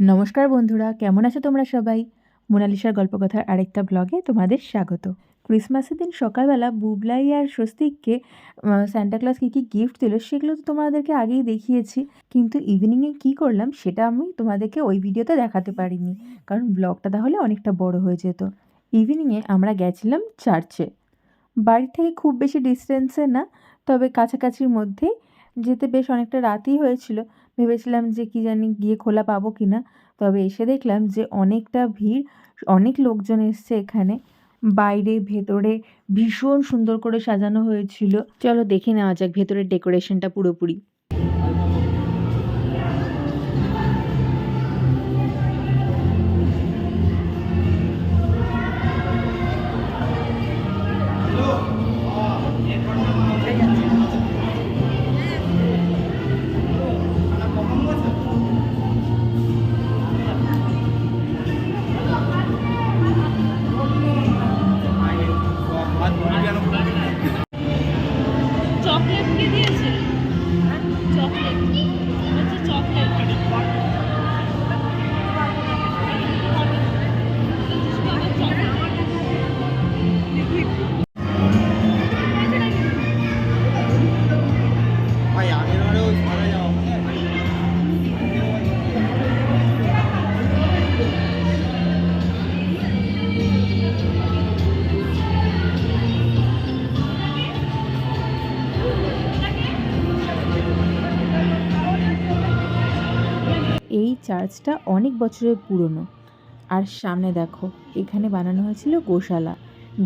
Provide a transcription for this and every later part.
নমস্কার বন্ধুরা, কেমন আছো তোমরা সবাই? মোনালিসার গল্পকথার আরেকটা ব্লগে তোমাদের স্বাগত। ক্রিসমাসের দিন সকালবেলা বুবলাই আর স্বস্তিককে স্যান্টাক্লাস কী কী গিফট দিল সেগুলো তো তোমাদেরকে আগেই দেখিয়েছি। কিন্তু ইভিনিংয়ে কী করলাম সেটা আমি তোমাদেরকে ওই ভিডিওতে দেখাতে পারিনি। কারণ ব্লগটা তাহলে অনেকটা বড় হয়ে যেত। ইভিনিংয়ে আমরা গেছিলাম চার্চে বাড়ি থেকে খুব বেশি ডিস্টেন্সে না, তবে কাছাকাছির মধ্যেই যেতে বেশ অনেকটা রাতই হয়েছিল। ভেবেছিলাম যে কি জানি গিয়ে খোলা পাবো কি না তবে এসে দেখলাম যে অনেকটা ভিড়, অনেক লোকজন এসছে এখানে। বাইরে, ভেতরে ভীষণ সুন্দর করে সাজানো হয়েছিল। চলো দেখে নেওয়া যাক ভেতরের ডেকোরেশনটা পুরোপুরি। দিয়েছে। চকলেট চকলেট চার্চটা অনেক বছরের পুরনো। আর সামনে দেখো, এখানে বানানো হয়েছিল গোশালা,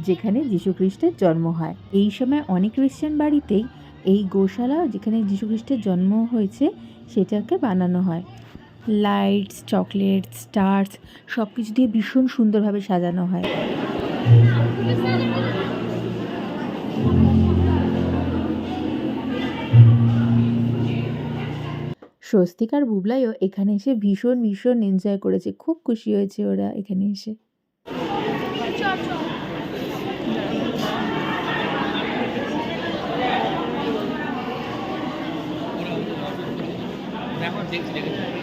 যেখানে যীশুখ্রিস্টের জন্ম হয়। এই সময় অনেক খ্রিস্টান বাড়িতেই এই গোশালা যেখানে যীশুখ্রিস্টের জন্ম হয়েছে, সেটাকে বানানো হয়। লাইটস, চকলেটস, স্টার্স সব কিছু দিয়ে ভীষণ সুন্দরভাবে সাজানো হয়। স্বস্তিক আর বুবলাইও এখানে এসে ভীষণ ভীষণ এনজয় করেছে। খুব খুশি হয়েছে ওরা এখানে এসে। দেখো দেখছি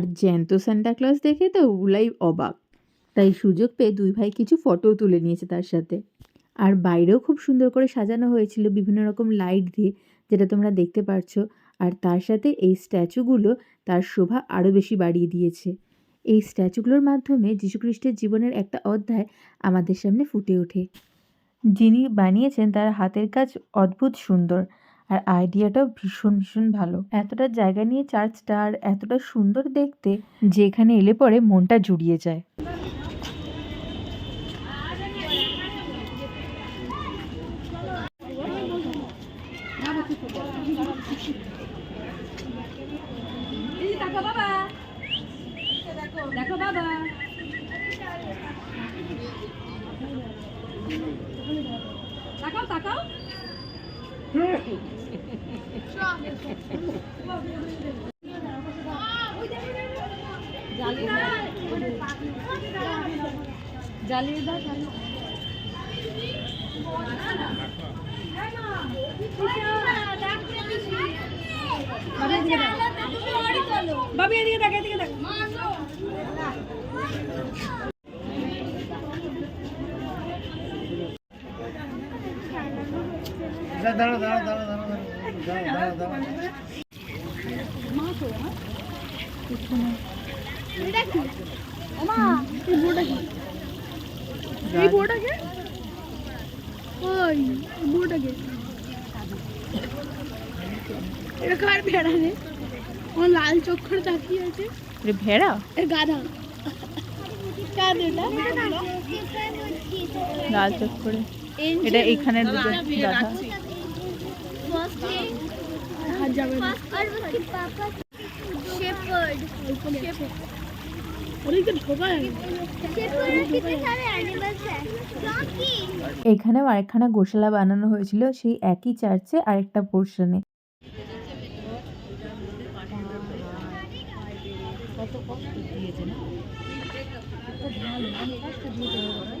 আর জ্যান্ত সান্টা ক্লজ দেখে তো উলাই অবাক। তাই সুযোগ পেয়ে দুই ভাই কিছু ফটোও তুলে নিয়েছে তার সাথে। আর বাইরেও খুব সুন্দর করে সাজানো হয়েছিল বিভিন্ন রকম লাইট দিয়ে, যেটা তোমরা দেখতে পারছ। আর তার সাথে এই স্ট্যাচুগুলো তার শোভা আরও বেশি বাড়িয়ে দিয়েছে। এই স্ট্যাচুগুলোর মাধ্যমে যীশুখ্রিস্টের জীবনের একটা অধ্যায় আমাদের সামনে ফুটে ওঠে। যিনি বানিয়েছেন তার হাতের কাজ অদ্ভুত সুন্দর। আর আইডিয়াটাও ভীষণ ভীষণ ভালো। এতটা জায়গা নিয়ে চার্চটা আর এতটা সুন্দর দেখতে যে এখানে এলে পরে মনটা জুড়িয়ে যায়। দেখো বাবা। তাকাও। জ্বালিয়ে দাও বাবি এদিকে দেখ এদিকে দেখ দাঁড়া দাঁড়া দাঁড়া দাঁড়া দাঁড়া দাঁড়া দাঁড়া এই বোর্ডটাকে ওই বোর্ডটাকে এটা কার ভেড়া রে? ও লাল চোখ করে তাকিয়ে আছে ভেড়া? এ গাধা। লাল চোখ করে এটা এখানে দুটো গাধা। এখানেও আরেকখানা গোশালা বানানো হয়েছিল সেই একই চার্চে আরেকটা পোর্শনে কত কষ্ট দিয়েছে না? ভালো মানে কষ্ট দিয়েছে ওরা।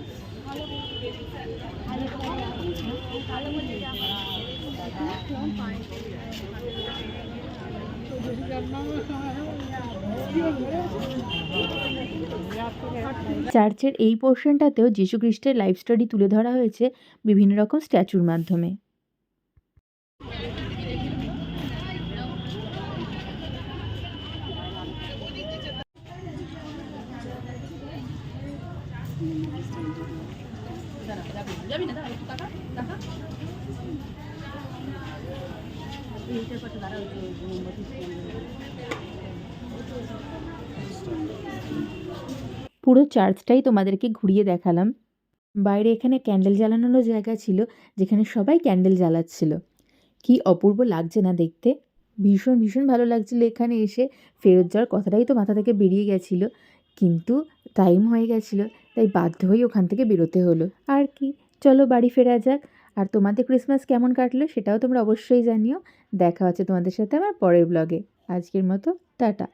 চার্চের এই পোর্শনটাতেও যীশুখ্রিস্টের লাইফ স্টোরি তুলে ধরা হয়েছে বিভিন্ন রকম স্ট্যাচুর মাধ্যমে। পুরো চার্চটাই তোমাদেরকে ঘুরিয়ে দেখালাম। বাইরে এখানে ক্যান্ডেল জ্বালানোরও জায়গা ছিল, যেখানে সবাই ক্যান্ডেল জ্বালাচ্ছিল। কি অপূর্ব লাগছে না দেখতে। ভীষণ ভীষণ ভালো লাগছিল এখানে এসে। ফেরত যাওয়ার কথাটাই তো মাথা থেকে বেরিয়ে গেছিল। কিন্তু টাইম হয়ে গেছিল, তাই বাধ্য হয়ে ওখান থেকে বেরোতে হলো। আর কি, চলো বাড়ি ফেরা যাক। আর তোমাদের ক্রিসমাস কেমন কাটলো সেটাও তোমরা অবশ্যই জানিও। দেখা হচ্ছে তোমাদের সাথে আমার পরের ব্লগে আজকের মতো, টাটা।